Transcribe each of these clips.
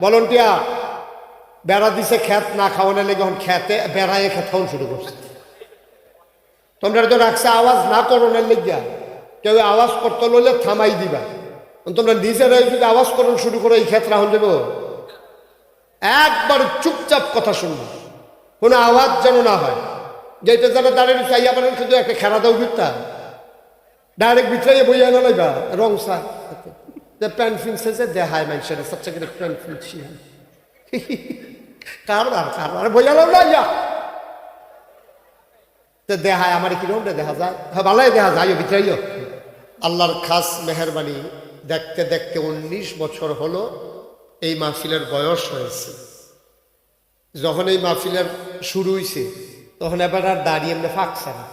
Volunteer বেড়া দিছে খেত না খাওয়ানোর লেগে এখন খেতে বেড়ায় খেত খাওয়ান শুরু করছে। তোমরা তো রাখছে আওয়াজ না করোনার লেগিয়া। কেউ আওয়াজ করতে লইলে থামাই দিবা। তোমরা নিজেরাই যদি আওয়াজ করুন শুরু করো, এই ক্ষেত্রে হল দেব। একবার চুপচাপ কথা শুনব। কোনো আওয়াজ যেন না হয়। যেটা যারা দাঁড়িয়ে চাইয়া পারেন শুধু একটা খেলা দাও ভিত্তা ডাইরেক্ট ভিতরে বইয়া না লাইবা। রং সা যে প্যান্ট ফিনছে যে দেহায় মানুষের সবচেয়ে করে প্যান্ট ফিনছি কারবার কারবার লাও না ইয়া তো দেহায় আমার কীরকম দেখা যায় হ্যাঁ ভালোই দেখা যায় ভিতরে আল্লাহর খাস মেহরবানি দেখতে দেখতে উনিশ বছর হলো এই মাহফিলের বয়স হয়েছে। যখন এই মাহফিলের শুরু হয়েছে তখন এবার আর দাঁড়িয়ে এমনি ফাঁকছে না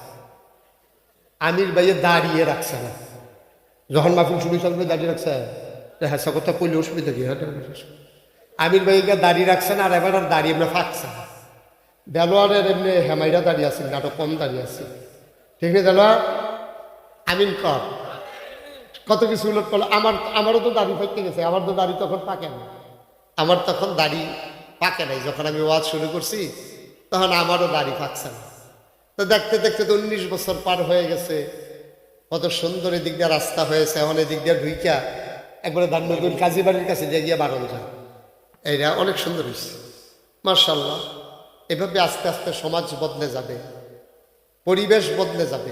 আমির ভাইয়ে দাঁড়িয়ে রাখছে না। যখন মাহফিল শুরু হয়েছে দাঁড়িয়ে রাখছে। হ্যাঁ কথা কইলে অসুবিধা কি? হ্যাঁ আমির ভাইকে দাঁড়িয়ে রাখছে না, আর এবার আর দাঁড়িয়ে এমনি ফাঁকছে দেলোয়ারের এমনি হেমাইরা দাঁড়িয়ে আছে, নাটক কম দাঁড়িয়ে আছে। ঠিক আছে দেলোয়ার? আমিন কর। কত কিছু উল্লেখ করল আমার, আমারও তো দাড়ি ফাইতে গেছে, আমার তো দাড়ি তখন পাকে না আমার তখন দাড়ি পাকে নাই। যখন আমি ওয়াজ শুরু করছি, তখন আমারও দাড়ি ফাঁকছে না। তো দেখতে দেখতে তো উনিশ বছর পার হয়ে গেছে। কত সুন্দর এদিক দিয়ে রাস্তা হয়েছে, এখন এদিক দিয়ে ঢুইকা একবারে ধানমন্দির কাজী বাড়ির কাছে দিয়ে গিয়ে বারণ যায় এইটা অনেক সুন্দর হয়েছে। মার্শাল্লাহ এভাবে আস্তে আস্তে সমাজ বদলে যাবে, পরিবেশ বদলে যাবে।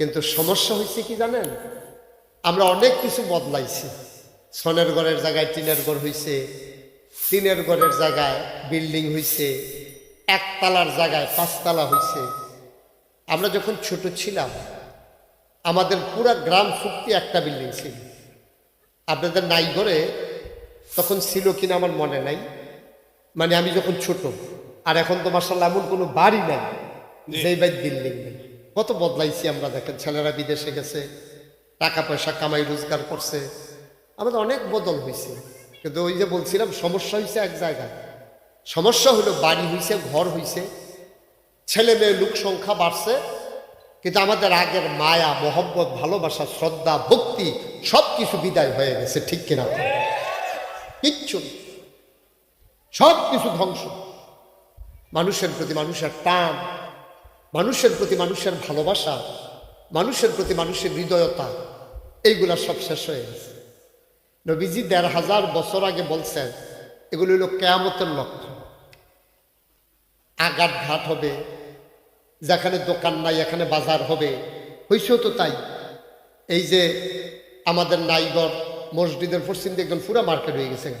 কিন্তু সমস্যা হয়েছে কি জানেন? আমরা অনেক কিছু বদলাইছি। সনের ঘরের জায়গায় টিনের ঘর হয়েছে টিনের ঘরের জায়গায় বিল্ডিং হয়েছে একতলার জায়গায় পাঁচতলা হয়েছে আমরা যখন ছোট ছিলাম আমাদের পুরা গ্রাম ফুক্তি একটা বিল্ডিং ছিল। আপনাদের নাই ঘরে তখন ছিল কিনা আমার মনে নাই। মানে আমি যখন ছোট আর এখন তো মার্শাল্লাহ এমন কোনো বাড়ি নাই যেই বাই বিল্ডিং নেই। কত বদলাইছি আমরা দেখেন ছেলেরা বিদেশে গেছে টাকা পয়সা কামাই রোজগার করছে। আমাদের অনেক বদল হয়েছে। কিন্তু ওই যে বলছিলাম সমস্যা হয়েছে এক জায়গায়। সমস্যা হলো বাড়ি হয়েছে ঘর হয়েছে ছেলে মেয়ে লোক সংখ্যা বাড়ছে কিন্তু আমাদের আগের মায়া, মোহব্বত, ভালোবাসা, শ্রদ্ধা, ভক্তি সব কিছু বিদায় হয়ে গেছে, ঠিক কিনা? কিচ্ছু। সব কিছু ধ্বংস। মানুষের প্রতি মানুষের টান, মানুষের প্রতি মানুষের ভালোবাসা, মানুষের প্রতি মানুষের হৃদয়তা, এইগুলা সব শেষ হয়ে গেছে। নবীজি দেড় হাজার বছর আগে বলছেন, এগুলো হলো কেয়ামতের লক্ষ্য আঘাত ঘাট হবে যেখানে দোকান নাই, এখানে বাজার হবে। হয়েছেও তো তাই। এই যে আমাদের নাইগর মসজিদের পশ্চিম একদম পুরা মার্কেট হয়ে গেছে।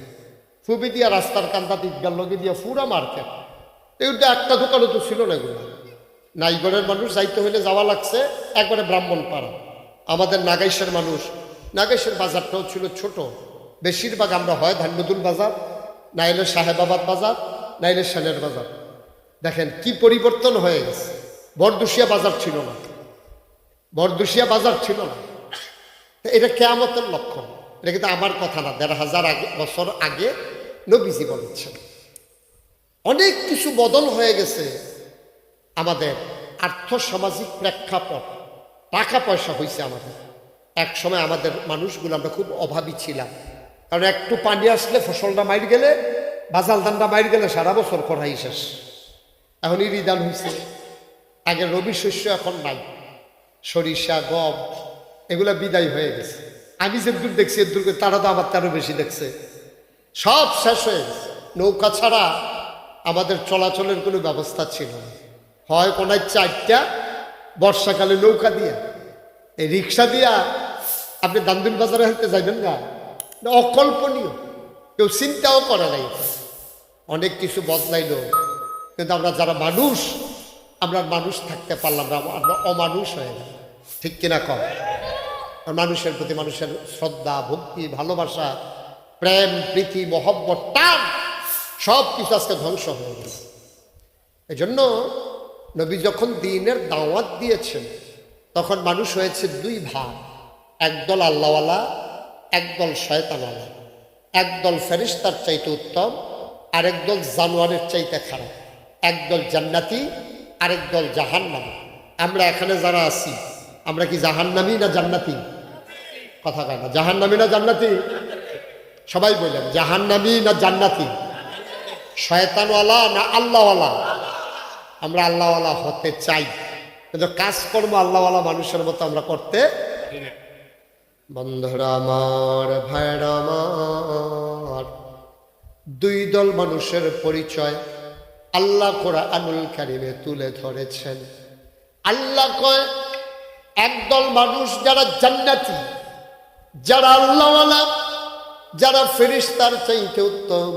ফুবি দিয়া রাস্তার কান্দা দিকগার লগে দিয়া পুরা মার্কেট। এইটা একটা দোকানও তো ছিল না এগুলো। নাইগড়ের মানুষ যাইতে হইলে যাওয়া লাগছে, একবারে ব্রাহ্মণ পাড়া। আমাদের নাগাইশের মানুষ, নাগাইশের বাজারটাও ছিল ছোট। বেশিরভাগ আমরা হয় ধান্যদুল বাজার, নাইলে সাহেবাবাদ বাজার, নাইলে সেনের বাজার। দেখেন কি পরিবর্তন হয়ে গেছে। বরদুশিয়া বাজার ছিল না। বরদুশিয়া বাজার ছিল না। এটা কেয়ামতের লক্ষণ। এটা কিন্তু আমার কথা না, দেড় হাজার আগে, বছর আগে নবীজি বলেছেন। অনেক কিছু বদল হয়ে গেছে আমাদের আর্থসামাজিক প্রেক্ষাপট। টাকা পয়সা হয়েছে আমাদের। এক সময় আমাদের মানুষগুলো আমরা খুব অভাবী ছিলাম। কারণ একটু পানি আসলে ফসলটা মাইর গেলে বাজাল ধানটা মাইর গেলে সারা বছর করাই শেষ। এখন ইরিদান হয়েছে আগে রবি শস্য এখন নাই। সরিষা, গম, এগুলো বিদায় হয়ে গেছে। আমি যে দূর দেখছি এর দূর তারা তো আমার তারও বেশি দেখছে। সব শেষ হয়ে গেছে। নৌকা ছাড়া আমাদের চলাচলের কোনো ব্যবস্থা ছিল না। হয় কোনায় চারটা, বর্ষাকালে নৌকা দিয়া। এই রিক্সা দিয়া আপনি দান্দুল বাজারে হইতে যাইবেন না। অকল্পনীয়। কেউ চিন্তাও করে নাই। অনেক কিছু বদলাইল। কিন্তু আমরা যারা মানুষ আমরা মানুষ থাকতে পারলাম না, আমরা অমানুষ হয়ে গেল ঠিক কিনা কম? মানুষের প্রতি মানুষের শ্রদ্ধা, ভক্তি, ভালোবাসা, প্রেম, প্রীতি, মহব্বত, টান সব কিছু আজকে ধ্বংস হয়ে গেছে এই জন্য নবী যখন দিনের দাওয়াত দিয়েছেন, তখন মানুষ হয়েছে দুই ভাগ। একদল আল্লাহওয়ালা, একদল শয়তানওয়ালা। একদল ফেরিস্তার চাইতে উত্তম আরেক দল জানোয়ারের চাইতে খারাপ। একদল জান্নাতি আরেক দল জাহান্নামী। আমরা এখানে যারা আছি, আমরা কি জাহান্নামী না জান্নাতি? কথা কয় না, জাহান্নামী না জান্নাতি? সবাই বললেন জাহান্নাবি না জান্নাতি? শয়তানওয়ালা না আল্লাহওয়ালা? আমরা আল্লাহওয়ালা হতে চাই। কিন্তু কাজকর্ম আল্লাহওয়ালা মানুষের মতো আমরা করতে বন্ধুরা আমার ভাইরা আমার, দুই দল মানুষের পরিচয়। আল্লাহ কোরআনুল কারিমে তুলে ধরেছেন। আল্লাহ কয়, একদল মানুষ যারা জান্নাতি, যারা আল্লাহওয়ালা, যারা ফেরিস্তার চাইতে উত্তম,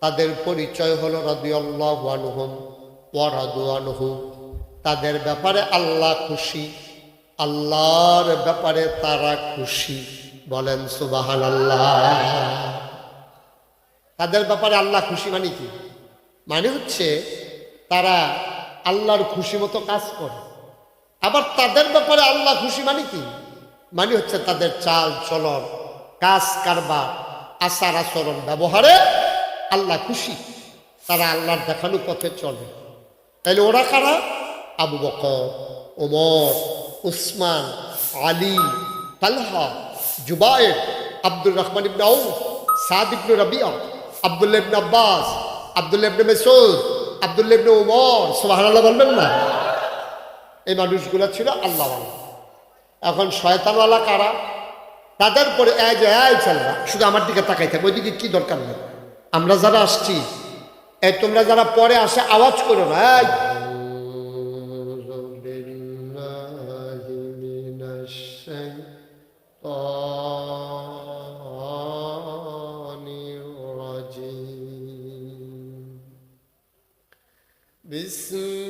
তাদের পরিচয় হলো রাদিয়াল্লাহু আনহুম ওয়া রাদু আনহু। তাদের ব্যাপারে আল্লাহ খুশি, আল্লাহর ব্যাপারে তারা খুশি। বলেন সুবহানাল্লাহ। তাদের ব্যাপারে আল্লাহ খুশি মানে কি? মানে হচ্ছে তারা আল্লাহর খুশি মতো কাজ করে। আবার তাদের ব্যাপারে আল্লাহ খুশি মানে কি? মানে হচ্ছে তাদের চাল চলন, কাজ কারবার, আচার আচরণ ব্যবহারে আল্লাহ খুশি। তারা আল্লাহর দেখানো পথে চলে। তাইলে ওরা কারা? Abu Bakr, Omar, Usman, Ali, Talha, Zubair, Abdur Rahman ibn Auf, Saad ibn Rabia Abdullah ibn Abbas Abdullah ibn Masud Abdullah ibn Omar সুবহানাল্লাহ বলবেন না? এই মানুষগুলো ছিল আল্লাহ এখন শয়তানওয়ালা কারা? তাদের পরে এই যে, এই চলবা শুধু আমার দিকে তাকাই থাকবে ওইদিকে কি দরকার নেই? আমরা যারা আসছি, এই তোমরা যারা পরে আসে আওয়াজ করো না بسم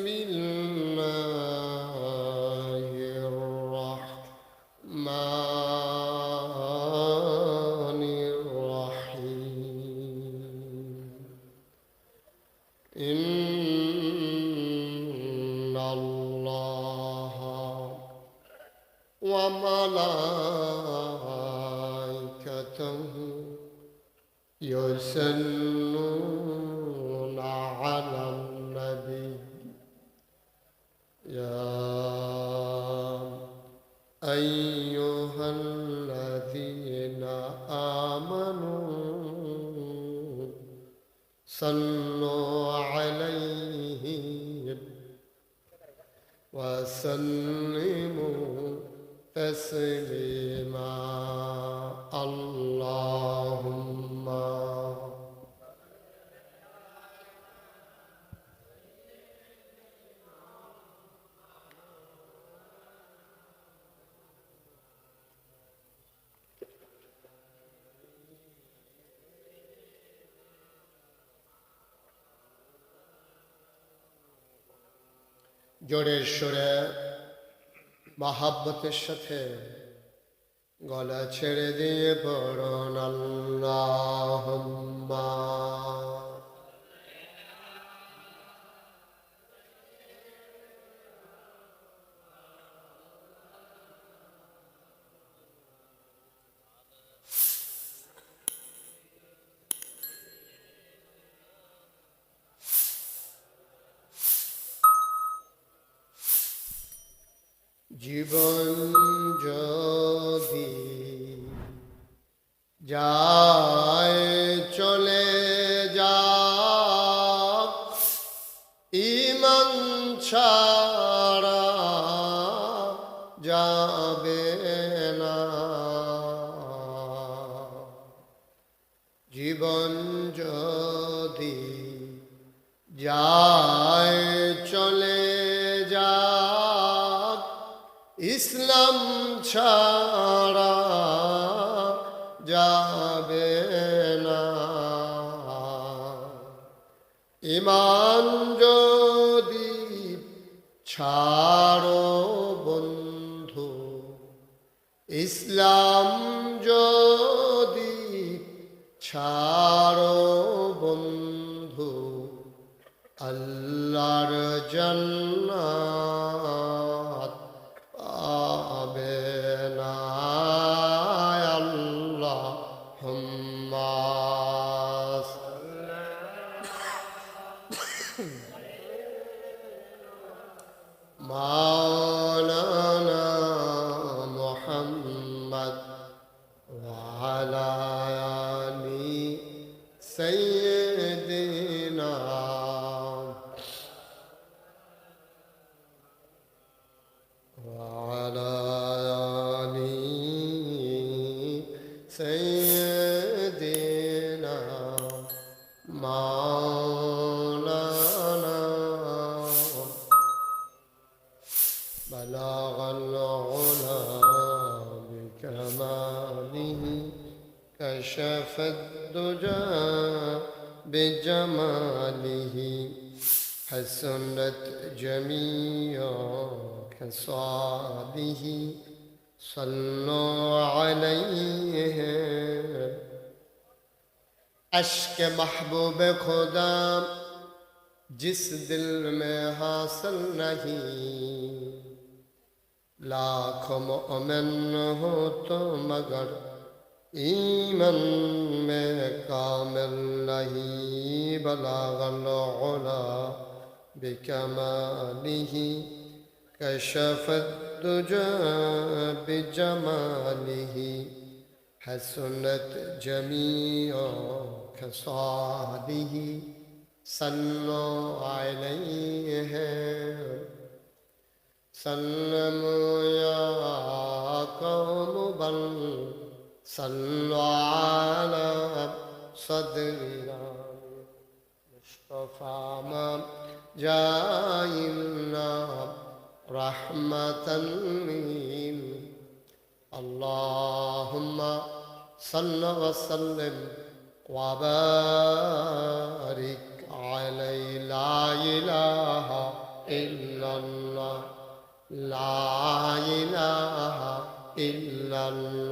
وسلموا تسليما. اللهم জোরের সুরে মহাব্বতের সাথে গলা ছেড়ে দিয়ে পড়ন আল্লাহ জীবন যদি যায় ছাড়ো বন্ধু ইসলাম যদি ছাড়ো বন্ধু আল্লাহর জান্নাত بجماله حسنت جميع خصاله صلوا عليه اشک محبوب خدا جس دل میں حاصل نہیں۔ لاکھ مومن ہو تو مگر میں کامل نہیں بلاغ العلا بکماله كشف الدجى بجماله حسنت جميع خصاله صلوا عليه سلموا يا قوم بل صلوا على صدرنا. مصطفى ما جاينا رحمة من اللهم صل وسلم وبارك عليه. لا إله إلا الله. لا إله إلا الله.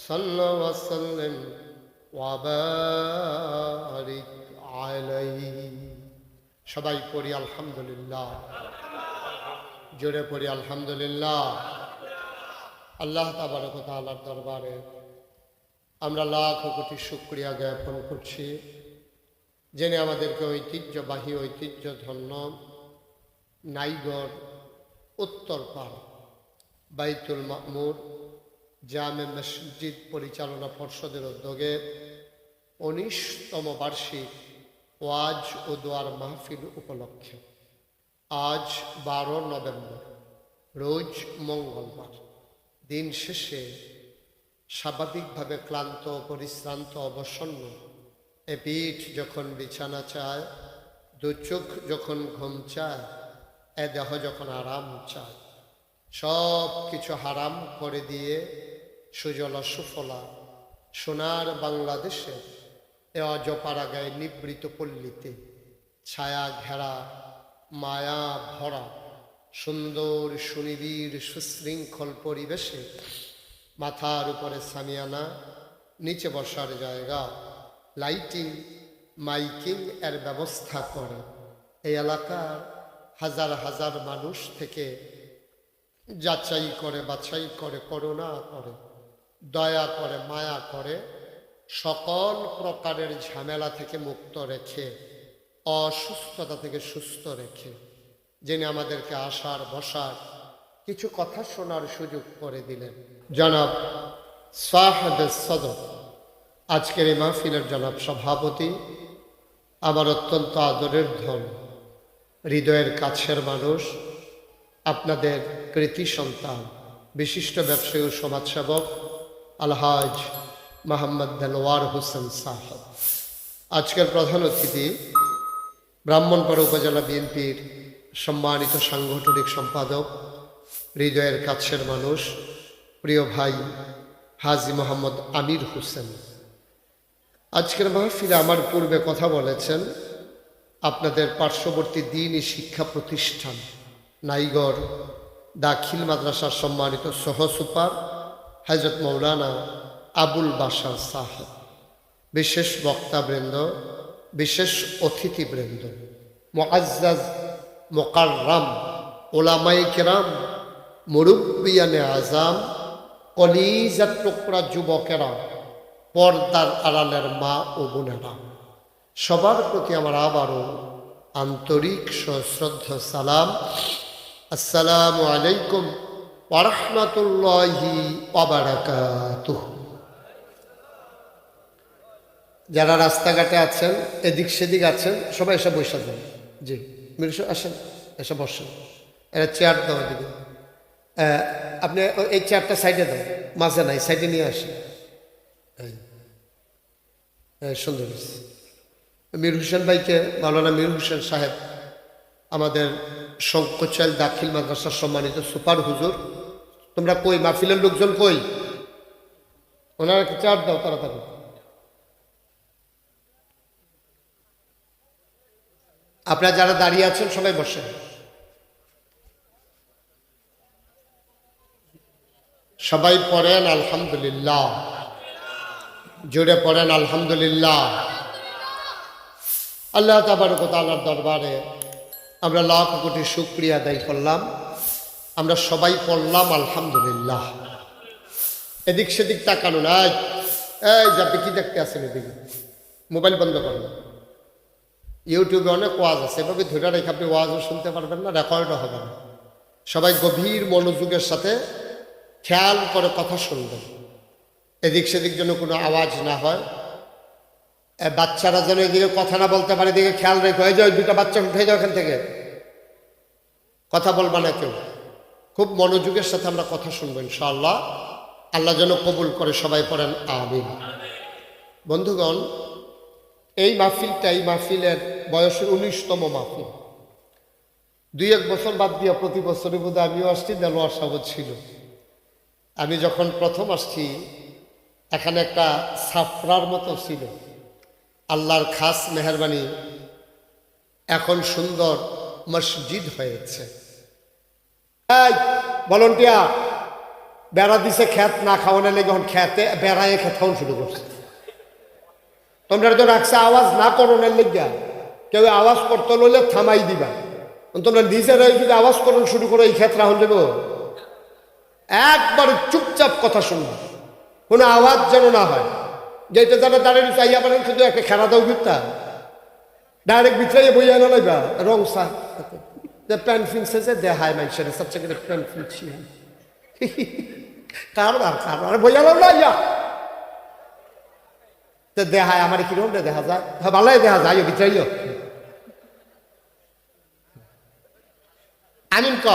صل وسلم وبارك عليه সবাই পড়ি আলহামদুলিল্লাহ জোরে পড়ি আলহামদুলিল্লাহ আল্লাহ তাবারক তাআলার দরবারে আমরা লাখ কোটি শুক্রিয়া জ্ঞাপন করছি জেনে আমাদেরকে ঐতিহ্যবাহী ঐতিহ্য ধন্য নাইগড় উত্তরপাড় বাইতুল মামুর জামে মসজিদ পরিচালনা পর্ষদের উদ্যোগে উনিশতম বার্ষিক ওয়াজ ও দোয়ার মাহফিল উপলক্ষে আজ বারো নভেম্বর, রোজ মঙ্গলবার, দিন শেষে স্বাভাবিকভাবে ক্লান্ত পরিশ্রান্ত অবসন্ন, এ পিঠ যখন বিছানা চায়, দু চোখ যখন ঘুম চায়, এ দেহ যখন আরাম চায় সব কিছু হারাম করে দিয়ে সুজলা সুফলা, সোনার বাংলাদেশে এ অজপাড়া গায়ে নিবৃত পল্লীতে, ছায়া ঘেরা, মায়া ভরা, সুন্দর সুনিবিড় সুশৃঙ্খল পরিবেশে মাথার উপরে সামিয়ানা, নিচে বসার জায়গা, লাইটিং, মাইকিং এর ব্যবস্থা করে। এই এলাকার হাজার হাজার মানুষ থেকে যাচাই করে, বাছাই করে, করোনা করে। দয়া করে, মায়া করে, সকল প্রকারের ঝামেলা থেকে মুক্ত রেখে, অসুস্থতা থেকে সুস্থ রেখে, যিনি আমাদেরকে আসার, বসার কিছু কথা শোনার সুযোগ করে দিলেন। জনাব সাহেব সদর, আজকের এই মাহফিলের জনাব সভাপতি, আমার অত্যন্ত আদরের ধন, হৃদয়ের কাছের মানুষ, আপনাদের কৃতি সন্তান, বিশিষ্ট ব্যবসায়ী ও সমাজসেবক আলহাজ মোহাম্মদ দেলোয়ার হোসেন সাহেব। আজকের প্রধান অতিথি ব্রাহ্মণপাড়া উপজেলা বিএনপির সম্মানিত সাংগঠনিক সম্পাদক, হৃদয়ের কাছের মানুষ, প্রিয় ভাই হাজি মোহাম্মদ আমির হোসেন। আজকের মাহফিলে আমার পূর্বে কথা বলেছেন, আপনাদের পার্শ্ববর্তী দিনই শিক্ষা প্রতিষ্ঠান, নাইগড় দাখিল মাদ্রাসার সম্মানিত সহ সুপার হজরত মৌলানা আবুল বাসার সাহেব, বিশেষ বক্তাবৃন্দ, বিশেষ অতিথিবৃন্দ মোয়াজ্জাজ মোকাররাম ওলামাই কেরাম, মুরব্বিয়ানে আজাম কলিজার টুকরা যুবকেরা, পর্দার আড়ালের মা ও বোনেরা, সবার প্রতি আমার আবারও আন্তরিক সশ্রদ্ধ সালাম। আসসালামু আলাইকুম ওরহমতুল্লাহি অবারাকাতুহ যারা রাস্তাঘাটে আছেন এদিক সেদিক আছেন সবাই এসে বসে যান জি মিরসু আসেন এসে বসেন। এরা চেয়ার দাও এদিকে আহ, আপনি এই চেয়ারটা সাইডে দাও মাঝে নাই সাইডে নিয়ে আসেন। সুন্দর। মীর হোসেন ভাইকে মাওলানা মীর হোসেন সাহেব আমাদের শঙ্কচাল দাখিল মাদ্রাসার সম্মানিত সুপার হুজুর তোমরা কই? মাহফিলের লোকজন কই? ওনারা চার দাও তাড়াতাড়ি আপনারা যারা দাঁড়িয়ে আছেন, সবাই বসেন। সবাই পড়েন আলহামদুলিল্লাহ। জোরে পড়েন আলহামদুলিল্লাহ। আল্লাহ তাবারকতালার দরবারে আমরা লাখ কোটি শুক্রিয়া আদায় করলাম। আমরা সবাই পড়লাম, আলহামদুলিল্লাহ। এদিক সেদিক তাকানো নাই। এই যে আপনি কি দেখতে আছেন এদিকে? মোবাইল বন্ধ করেন। ইউটিউবে অনেক ওয়াজ আছে, এভাবে ধরে রেখে আপনি ওয়াজও শুনতে পারবেন না, রেকর্ডও হবে না। সবাই গভীর মনোযোগের সাথে খেয়াল করে কথা শুনবেন। এদিক সেদিক যেন কোনো আওয়াজ না হয়। বাচ্চারা যেন এদিকে কথা না বলতে পারে, এদিকে খেয়াল রেখে। হয়ে যায় দুটা বাচ্চা উঠে যাও এখান থেকে। কথা বলবা না কেউ। খুব মনোযোগের সাথে আমরা কথা শুনব, ইনশাআল্লাহ। আল্লাহ যেন কবুল করে সবাই পড়েন, আমিন। বন্ধুগণ, এই মাহফিলটা, এই মাহফিলের বয়সের উনিশতম মাহফিল। দুই এক বছর বাদ দিয়া প্রতি বছরের বোধ আমিও আসছি দেলোয়ার সাহেব ছিল। আমি যখন প্রথম আসছি, এখানে একটা সাফরার মতো ছিল। আল্লাহর খাস মেহরবানি এখন সুন্দর মসজিদ হয়েছে। এই ভলন্টিয়ার বেড়া দিছে খ্যাত না খাওয়ানোর লেগে এখন খ্যাতে বেড়ায় খেত খাওয়ান শুরু করছে। তোমরা তো রাখছে আওয়াজ না করোনার লেগে, কেউ আওয়াজ করতে লইলে থামাই দিবা। তোমরা নিজেরাই যদি আওয়াজ করুন শুরু করো, এই ক্ষেত্রে হল দেব। একবার চুপচাপ কথা শুনব কোনো আওয়াজ যেন না হয়। যেটা যারা দাঁড়িয়ে চাইয়া পারেন শুধু একটা খেলা দাও গিফটা ডাইরেক্ট ভিতরে বইয়া না লাইবা। রং সা যে প্যান্ট ফিনছে যে দেহায় মানুষের সবচেয়ে করে প্যান্ট ফিনছি কারবার কারবার বোঝালো না ইয়া তো দেহায় আমার কীরকম দেখা যায়? হ্যাঁ ভালোই দেখা যায় ভিতরে আমিন ক?